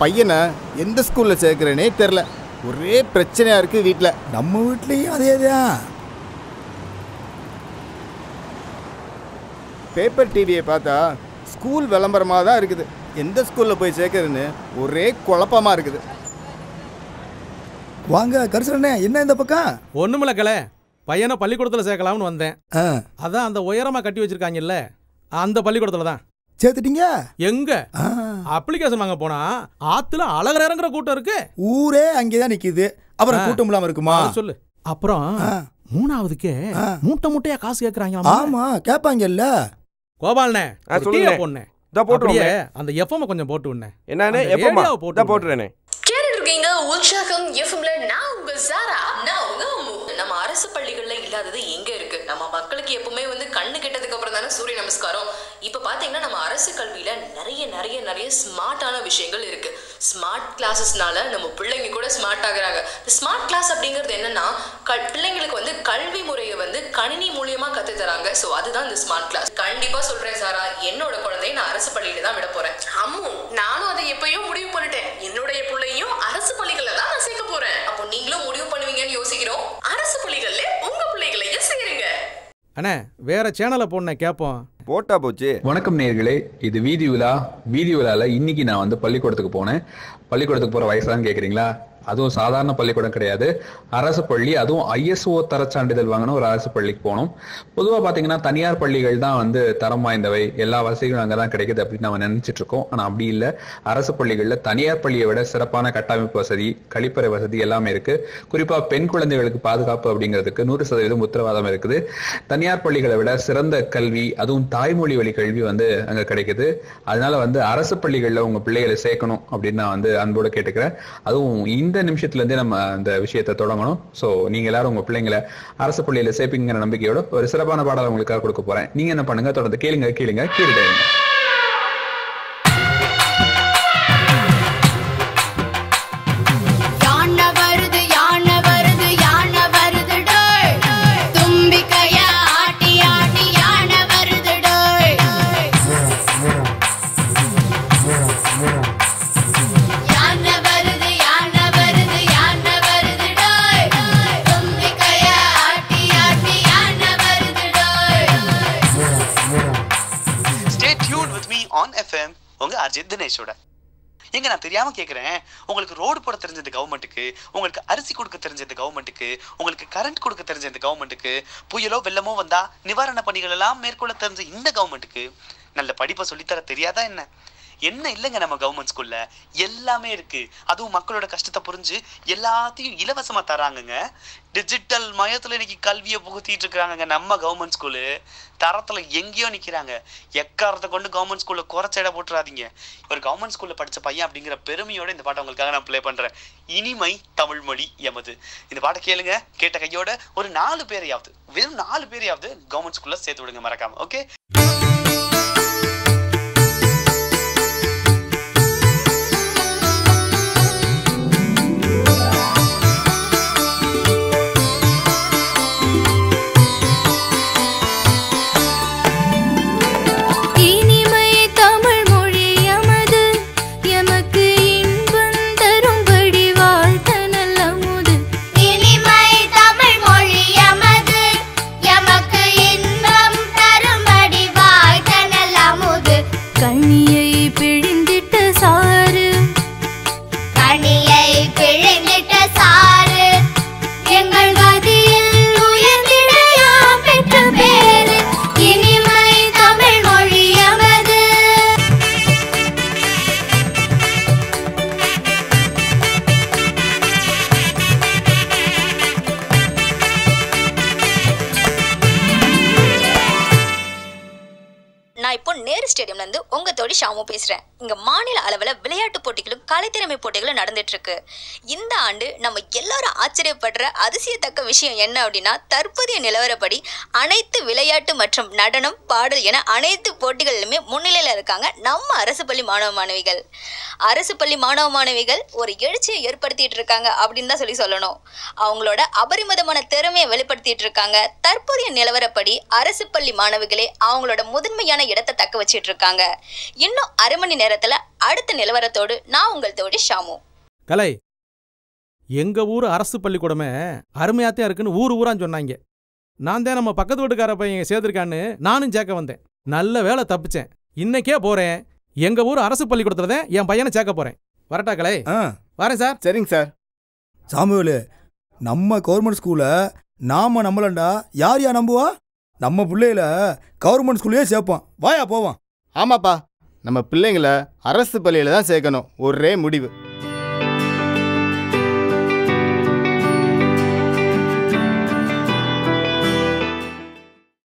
பையனை எந்த ஸ்கூலில் சேர்க்குறேனே தெரில ஒரே பிரச்சனையாக இருக்குது வீட்டில் நம்ம வீட்லேயும் அதே தான். பேப்பர் டிவியை பார்த்தா ஸ்கூல் விளம்பரமாக தான் இருக்குது. எந்த ஸ்கூலில் போய் சேர்க்குறதுன்னு ஒரே குழப்பமாக இருக்குது. வாங்க கரிசனே என்ன இந்த பக்கம்? ஒண்ணுமில்ல கலை. பையனை பள்ளிக்கூடத்தில் சேர்க்கலாம்னு வந்தேன். அதான் அந்த உயரமா கட்டி வச்சிருக்காங்கல்ல. அந்த பள்ளிக்கூடத்துல தான். சேர்த்துட்டீங்க? எங்க? அப்ளிகேஷன் வாங்க போனா ஆத்துல அழகர் இறங்குற கூட்டம் இருக்கு. ஊரே அங்கே தான் நிற்கிது அப்புறம். கூட்டம் இல்லாமல் இருக்குமா? சொல்லு. அப்புறம். மூணாவதுக்கே. மூட்டை மூட்டையா காசு கேக்குறாங்க ஆமா கேட்பாங்கல்ல கோபால்னே போட்டுருவோம். அப்படியே அந்த எஃப்எம் கொஞ்சம் போட்டு விடுனே. என்னன்னு ரேடியோவை போட்டு இதோ போட்டுறேனே. கேட்டுட்டு இருக்கீங்க உற்சாகம் எஃப்எம்ல நான் உங்க சாரா. நான் உங்க அம்மு. நம்ம அரசு பள்ளிகள்ல இல்லாதது எங்க இருக்கு? நம்ம மக்களுக்கு எப்பவுமே வந்து கண்ணு கெட்டதுக்கு தானே சூரிய நமஸ்காரம். இப்போ பார்த்தீங்கன்னா நம்ம அரசு கல்வியில் நிறைய நிறைய நிறைய ஸ்மார்ட்டான விஷயங்கள் இருக்கு. ஸ்மார்ட் கிளாஸஸ்னால நம்ம பிள்ளைங்க கூட ஸ்மார்ட் ஆகுறாங்க. ஸ்மார்ட் கிளாஸ் அப்படிங்கிறது என்னன்னா க- பிள்ளைங்களுக்கு வந்து கல்வி முறையை வந்து கணினி மூலியமா கத்து தராங்க சோ அதுதான் இந்த ஸ்மார்ட் கிளாஸ் கண்டிப்பா சொல்றேன் சாரா. என்னோட குழந்தைய நான் அரசு பள்ளியில தான் விட போறேன். அம்மு நானும் அதை எப்பயோ முடிவு பண்ணிட்டேன். என்னுடைய பிள்ளையும் அரசு பள்ளிகளில் தான் நான் சேர்க்க போறேன். அப்போ நீங்களும் முடிவு பண்ணுவீங்கன்னு யோசிக்கிறோம். அரசு பள்ளிகளில் அண்ணே வேற சேனலை போடனே கேட்போம் போட்டா போச்சு. வணக்கம் நேர்களே இது வீதி விழா வீதி விழால இன்னைக்கு நான் வந்து பள்ளிக்கூடத்துக்கு போனேன். பள்ளிக்கூடத்துக்கு போற வயசான்னு கேக்குறீங்களா? அதுவும் சாதாரண பள்ளிக்கூடம் கிடையாது. அரசு பள்ளி அதுவும் ஐஎஸ்ஓ தர சான்றிதழ் வாங்கின ஒரு அரசு பள்ளிக்கு போகணும் பொதுவாக பார்த்தீங்கன்னா தனியார் பள்ளிகள் தான் வந்து தரம் வாய்ந்தவை. எல்லா வசதிகளும் அங்கே தான் கிடைக்குது அப்படின்னு நம்ம நினைச்சிட்டு இருக்கோம். ஆனால் அப்படி இல்லை. அரசு பள்ளிகளில் தனியார் பள்ளியை விட சிறப்பான கட்டமைப்பு வசதி கழிப்பறை வசதி எல்லாமே இருக்கு. குறிப்பாக பெண் குழந்தைகளுக்கு பாதுகாப்பு அப்படிங்கிறதுக்கு நூறு சதவீதம் உத்தரவாதம் இருக்குது. தனியார் பள்ளிகளை விட சிறந்த கல்வி அதுவும் தாய்மொழி வழி கல்வி வந்து அங்கே கிடைக்குது. அதனால வந்து அரசு பள்ளிகளில் உங்க பிள்ளைகளை சேர்க்கணும் அப்படின்னு நான் வந்து அன்போடு கேட்டுக்கிறேன். அதுவும் இந்த நிமிஷத்துல இருந்தே நம்ம அந்த விஷயத்தை தொடங்கணும். சோ நீங்க எல்லாரும் உங்க பிள்ளைங்களை அரசு பள்ளியில சேர்ப்பீங்கிற நம்பிக்கையோட ஒரு சிறப்பான பாடல் உங்களுக்காக கொடுக்க போறேன். நீங்க என்ன பண்ணுங்க? தொடர்ந்து கேளுங்க கேளுங்க கேளுங்க ஆன் எஃப்எம் உங்க அஜித் தினேஷோட. எங்க நான் தெரியாம கேக்குறேன். உங்களுக்கு ரோடு போட தெரிஞ்சது கவர்மெண்ட்டுக்கு உங்களுக்கு அரிசி கொடுக்க தெரிஞ்சது கவர்மெண்ட்டுக்கு உங்களுக்கு கரண்ட் கொடுக்க தெரிஞ்சது கவர்மெண்ட்டுக்கு புயலோ வெள்ளமோ வந்தா நிவாரண பணிகள் எல்லாம் மேற்கொள்ள தெரிஞ்ச இந்த கவர்மெண்ட்டுக்கு நல்ல படிப்பை சொல்லித்தர தெரியாதா என்ன? என்ன இல்லைங்க நம்ம கவர்மெண்ட் ஸ்கூல்ல எல்லாமே இருக்கு. அதுவும் மக்களோட கஷ்டத்தை புரிஞ்சு எல்லாத்தையும் இலவசமா தராங்கங்க. டிஜிட்டல் மயத்துல இன்னைக்கு கல்வியை புகுத்திட்டு இருக்கிறாங்கங்க நம்ம கவர்மெண்ட் ஸ்கூலு தரத்துல எங்கேயோ நிக்கிறாங்க. எக்காரத்தை கொண்டு கவர்மெண்ட் ஸ்கூல்ல குறைச்ச இடம் போட்டுறாதீங்க. ஒரு கவர்மெண்ட் ஸ்கூல்ல படிச்ச பையன் அப்படிங்கிற பெருமையோட இந்த பாட்டை உங்களுக்காக நான் பிளே பண்றேன். இனிமை தமிழ் மொழி எமது. இந்த பாட்டை கேளுங்க. கேட்ட கையோட ஒரு நாலு பேரையாவது வெறும் நாலு பேரையாவது கவர்மெண்ட் ஸ்கூல்ல சேர்த்து விடுங்க மறக்காம. Okay peri-peri. ஸ்டேடியம்லேருந்து உங்கள் ஸ்டேடியம்ல இருந்து உங்க ஷாமு பேசுறேன். இங்க மாநில அளவுல விளையாட்டு போட்டிகளும் கலைத்திறமை போட்டிகளும் நடந்துட்டு இருக்கு இந்த ஆண்டு நம்ம எல்லாரும் ஆச்சரியப்படுற அதிசயத்தக்க விஷயம் என்ன அப்படின்னா தற்போதைய நிலவரப்படி அனைத்து விளையாட்டு மற்றும் நடனம் பாடல் என அனைத்து போட்டிகளிலுமே முன்னிலையில இருக்காங்க நம்ம அரசு பள்ளி மாணவ மாணவிகள். அரசு பள்ளி மாணவ மாணவிகள் ஒரு எழுச்சியை ஏற்படுத்திட்டு இருக்காங்க அப்படின்னு தான் சொல்லி சொல்லணும். அவங்களோட அபரிமிதமான திறமையை வெளிப்படுத்திட்டு இருக்காங்க. தற்போதைய நிலவரப்படி அரசு பள்ளி மாணவிகளே அவங்களோட முதன்மையான இடத்தை தக்க வச்சுட்டு இருக்காங்க இன்னும் அரை மணி நேரத்துல அடுத்த நிலவரத்தோடு நான் உங்கள் தோழி ஷாமு. கலை எங்க ஊர் அரசு பள்ளிக்கூடமே அருமையாத்தான் இருக்குன்னு ஊர் ஊரான்னு சொன்னாங்க. நான் தான் நம்ம பக்கத்து வீட்டுக்கார பையன் சேர்த்திருக்கான்னு நானும் சேர்க்க வந்தேன். நல்ல வேலை தப்பிச்சேன். இன்னைக்கே போறேன். எங்க ஊர் அரசு பள்ளிக்கூடத்துல தான் என் பையனை சேர்க்க போறேன். வரட்டா கலை? ஆ. வரேன் சார். சரிங்க சார். சாமுவேலு நம்ம கவர்மெண்ட் ஸ்கூலை நாம நம்பலண்டா? யார் யா நம்புவா? நம்ம பிள்ளையில கவர்மெண்ட் ஸ்கூல்லையே சேர்ப்போம். வாயா போவோம். ஆமாப்பா. நம்ம பிள்ளைங்களை அரசு பள்ளியில் தான் சேர்க்கணும். ஒரே முடிவு.